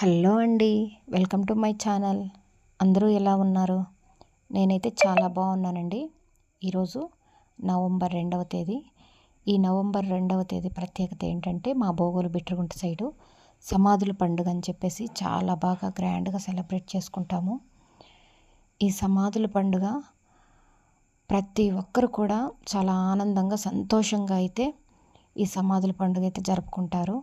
Hello అండి welcome to my channel. అందరూ ఎలా ఉన్నారు? నేనైతే చాలా బాగున్నానండి. ఈరోజు నవంబర్ రెండవ తేదీ. ఈ నవంబర్ రెండవ తేదీ ప్రత్యేకత ఏంటంటే మా బోగోలు బిట్రగుంట సైడు సమాధుల పండుగ అని చెప్పేసి చాలా బాగా గ్రాండ్గా సెలబ్రేట్ చేసుకుంటాము. ఈ సమాధుల పండుగ ప్రతి ఒక్కరు కూడా చాలా ఆనందంగా సంతోషంగా అయితే ఈ సమాధుల పండుగ అయితే జరుపుకుంటారు.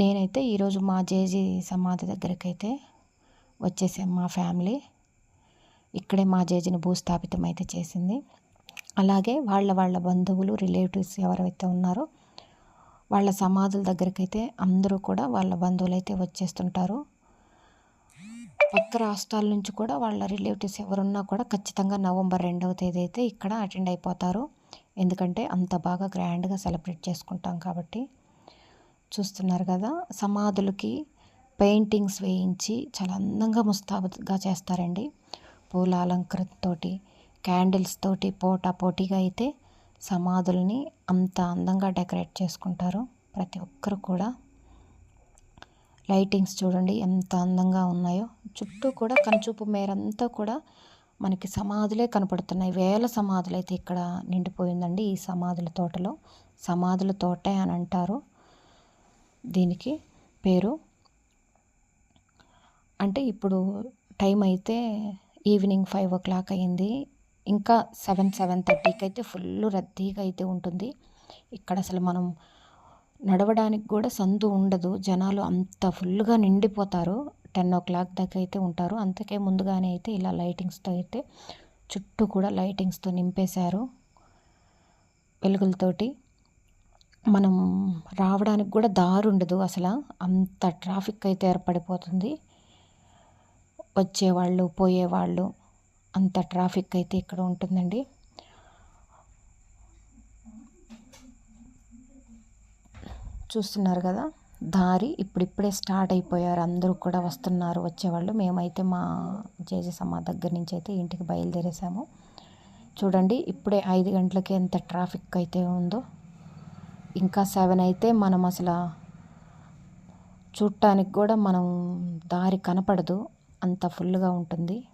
నేనైతే ఈరోజు మా జేజీ సమాధి దగ్గరికి అయితే వచ్చేసాం మా ఫ్యామిలీ. ఇక్కడే మా జేజీని భూస్థాపితం అయితే చేసింది. అలాగే వాళ్ళ వాళ్ళ బంధువులు రిలేటివ్స్ ఎవరైతే ఉన్నారో వాళ్ళ సమాధుల దగ్గరికి అయితే అందరూ కూడా వాళ్ళ బంధువులు అయితే వచ్చేస్తుంటారు. పక్క రాష్ట్రాల నుంచి కూడా వాళ్ళ రిలేటివ్స్ ఎవరున్నా కూడా ఖచ్చితంగా నవంబర్ రెండవ తేదీ అయితే ఇక్కడ అటెండ్ అయిపోతారు. ఎందుకంటే అంత బాగా గ్రాండ్గా సెలబ్రేట్ చేసుకుంటాం కాబట్టి. చూస్తున్నారు కదా సమాధులకి పెయింటింగ్స్ వేయించి చాలా అందంగా ముస్తాబుగా చేస్తారండి. పూల అలంకరణతోటి క్యాండిల్స్ తోటి పోటా పోటీగా అయితే సమాధుల్ని అంత అందంగా డెకరేట్ చేసుకుంటారు ప్రతి ఒక్కరు కూడా. లైటింగ్స్ చూడండి ఎంత అందంగా ఉన్నాయో. చుట్టూ కూడా కనుచూపు మేరంతా కూడా మనకి సమాధులే కనపడుతున్నాయి. వేల సమాధులు అయితే ఇక్కడ నిండిపోయిందండి ఈ సమాధుల తోటలో. సమాధుల తోటే అని అంటారు. దీనికి పేరు. అంటే ఇప్పుడు టైం అయితే ఈవినింగ్ ఫైవ్ ఓ క్లాక్ అయింది. ఇంకా సెవెన్ సెవెన్ థర్టీకి అయితే ఫుల్ రద్దీగా అయితే ఉంటుంది. ఇక్కడ అసలు మనం నడవడానికి కూడా సందు ఉండదు. జనాలు అంత ఫుల్గా నిండిపోతారు. టెన్ ఓ క్లాక్ దాకా అయితే ఉంటారు. అంతకే ముందుగానే అయితే ఇలా లైటింగ్స్తో అయితే చుట్టూ కూడా లైటింగ్స్తో నింపేశారు. వెలుగులతోటి. మనం రావడానికి కూడా దారి ఉండదు అసలు. అంత ట్రాఫిక్ అయితే ఏర్పడిపోతుంది. వచ్చేవాళ్ళు పోయేవాళ్ళు అంత ట్రాఫిక్ అయితే ఇక్కడ ఉంటుందండి. చూస్తున్నారు కదా దారి ఇప్పుడిప్పుడే స్టార్ట్ అయిపోయారు. అందరూ కూడా వస్తున్నారు వచ్చేవాళ్ళు. మేమైతే మా జేజసమ్మ దగ్గర నుంచి అయితే ఇంటికి బయలుదేరేసాము. చూడండి ఇప్పుడే ఐదు గంటలకి ఎంత ట్రాఫిక్ అయితే ఉందో. ఇంకా సెవెన్ అయితే మనం అసలు చూడటానికి కూడా మనం దారి కనపడదు. అంత ఫుల్గా ఉంటుంది.